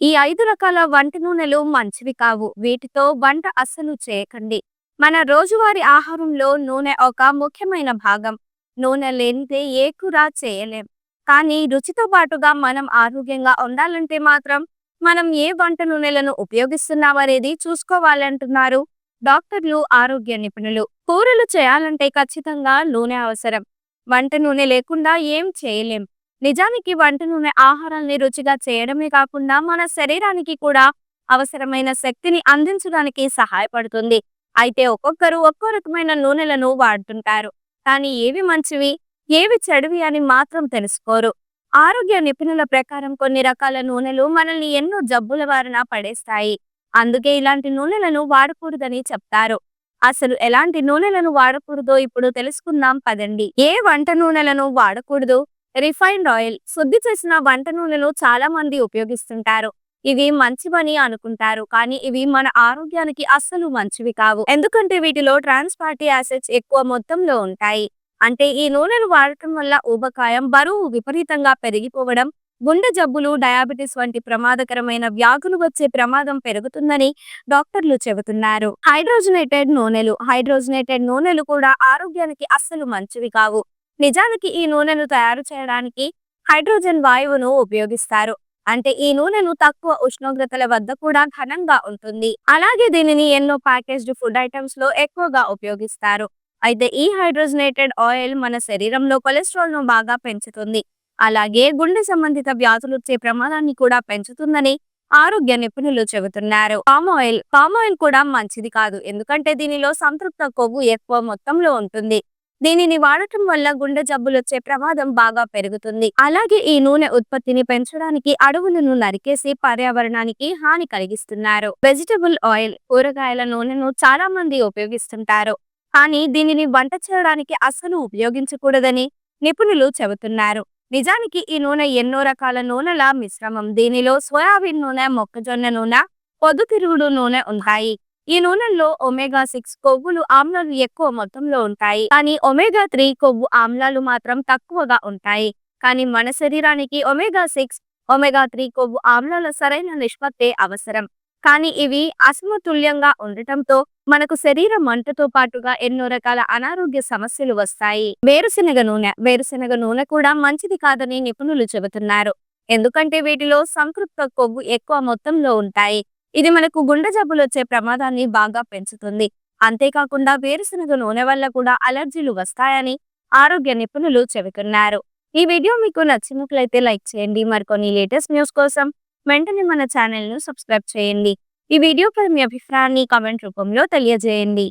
ఈ ఐదు రకాల వంట నూనెలు మంచివి కావు. వీటితో వంట అస్సలు చేయకండి. మన రోజువారీ ఆహారంలో నూనె ఒక ముఖ్యమైన భాగం. నూనె లేనిదే ఏ కూర చేయలేం. కానీ రుచితో పాటుగా మనం ఆరోగ్యంగా ఉండాలంటే మాత్రం మనం ఏ వంట నూనెలను ఉపయోగిస్తున్నామనేది చూసుకోవాలంటున్నారు డాక్టర్లు ఆరోగ్య నిపుణులు. కూరలు చేయాలంటే ఖచ్చితంగా నూనె అవసరం. వంట నూనె లేకుండా ఏం చేయలేం. నిజానికి వంట నూనె ఆహారాల్ని రుచిగా చేయడమే కాకుండా మన శరీరానికి కూడా అవసరమైన శక్తిని అందించడానికి సహాయపడుతుంది. అయితే ఒక్కొక్కరు ఒక్కో రకమైన నూనెలను వాడుతుంటారు. కానీ ఏవి మంచివి ఏవి చెడువి అని మాత్రం తెలుసుకోరు. ఆరోగ్య నిపుణుల ప్రకారం కొన్ని రకాల నూనెలు మనల్ని ఎన్నో జబ్బుల వారిన పడేస్తాయి. అందుకే ఇలాంటి నూనెలను వాడకూడదని చెప్తారు. అసలు ఎలాంటి నూనెలను వాడకూడదో ఇప్పుడు తెలుసుకుందాం పదండి. ఏ వంట నూనెలను వాడకూడదు? రిఫైన్డ్ ఆయిల్ శుద్ధి చేసిన వంట నూనెలు చాలా మంది ఉపయోగిస్తుంటారు. ఇవి మంచివని అనుకుంటారు కానీ ఇవి మన ఆరోగ్యానికి అస్సలు మంచివి కావు. ఎందుకంటే వీటిలో ట్రాన్స్ పార్టీ యాసిడ్స్ ఎక్కువ మొత్తంలో ఉంటాయి. అంటే ఈ నూనెలు వాడటం వల్ల ఊబకాయం బరువు విపరీతంగా పెరిగిపోవడం గుండె జబ్బులు డయాబెటిస్ వంటి ప్రమాదకరమైన వ్యాధులు వచ్చే ప్రమాదం పెరుగుతుందని డాక్టర్లు చెబుతున్నారు. హైడ్రోజనేటెడ్ నూనెలు హైడ్రోజనేటెడ్ నూనెలు కూడా ఆరోగ్యానికి అస్సలు మంచివి కావు. నిజానికి ఈ నూనెను తయారు చేయడానికి హైడ్రోజన్ వాయువును ఉపయోగిస్తారు. అంటే ఈ నూనెను తక్కువ ఉష్ణోగ్రతల వద్ద కూడా ఘనంగా ఉంటుంది. అలాగే దీనిని ఎన్నో ప్యాకేజ్డ్ ఫుడ్ ఐటమ్స్లో ఎక్కువగా ఉపయోగిస్తారు. అయితే ఈ హైడ్రోజనేటెడ్ ఆయిల్ మన శరీరంలో కొలెస్ట్రాల్ను బాగా పెంచుతుంది. అలాగే గుండె సంబంధిత వ్యాధులు వచ్చే ప్రమాదాన్ని కూడా పెంచుతుందని ఆరోగ్య నిపుణులు చెబుతున్నారు. పామ్ ఆయిల్ పామ్ ఆయిల్ కూడా మంచిది కాదు. ఎందుకంటే దీనిలో సంతృప్త కొవ్వు ఎక్కువ మొత్తంలో ఉంటుంది. దీనిని వాడటం వల్ల గుండె జబ్బులు వచ్చే ప్రమాదం బాగా పెరుగుతుంది. అలాగే ఈ నూనె ఉత్పత్తిని పెంచడానికి అడవులను నరికేసి పర్యావరణానికి హాని కలిగిస్తున్నారు. వెజిటబుల్ ఆయిల్ కూరగాయల నూనెను చాలా మంది ఉపయోగిస్తుంటారు. కానీ దీనిని వంట చేయడానికి అస్సలు ఉపయోగించకూడదని నిపుణులు చెబుతున్నారు. నిజానికి ఈ నూనె ఎన్నో రకాల నూనెల మిశ్రమం. దీనిలో సోయాబీన్ నూనె మొక్కజొన్న నూనె పొద్దుతిరుగుడు నూనె ఉంటాయి. ఈ నూనెల్లో ఒమేగా సిక్స్ కొవ్వులు ఆమ్లాలు ఎక్కువ మొత్తంలో ఉంటాయి. కానీ ఒమేగా త్రీ కొవ్వు ఆమ్లాలు మాత్రం తక్కువగా ఉంటాయి. కానీ మన శరీరానికి ఒమేగా సిక్స్ ఒమేగా త్రీ కొవ్వు ఆమ్లాల సరైన నిష్పత్తి అవసరం. కానీ ఇవి అసమతుల్యంగా ఉండటంతో మనకు శరీరం మంటతో పాటుగా ఎన్నో రకాల అనారోగ్య సమస్యలు వస్తాయి. వేరుశెనగ నూనె వేరుశెనగ నూనె కూడా మంచిది కాదని నిపుణులు చెబుతున్నారు. ఎందుకంటే వీటిలో సంతృప్త కొవ్వు ఎక్కువ మొత్తంలో ఉంటాయి. ఇది మనకు గుండె జబ్బులు వచ్చే ప్రమాదాన్ని బాగా పెంచుతుంది. అంతేకాకుండా వేరుశెనగ నూనె వల్ల కూడా అలర్జీలు వస్తాయని ఆరోగ్య నిపుణులు చెబుతున్నారు. ఈ వీడియో మీకు నచ్చినట్లయితే లైక్ చేయండి. మరికొన్ని లేటెస్ట్ న్యూస్ కోసం వెంటనే మన ఛానల్ను సబ్స్క్రైబ్ చేయండి. ఈ వీడియోపై మీ అభిప్రాయాన్ని కామెంట్ రూపంలో తెలియజేయండి.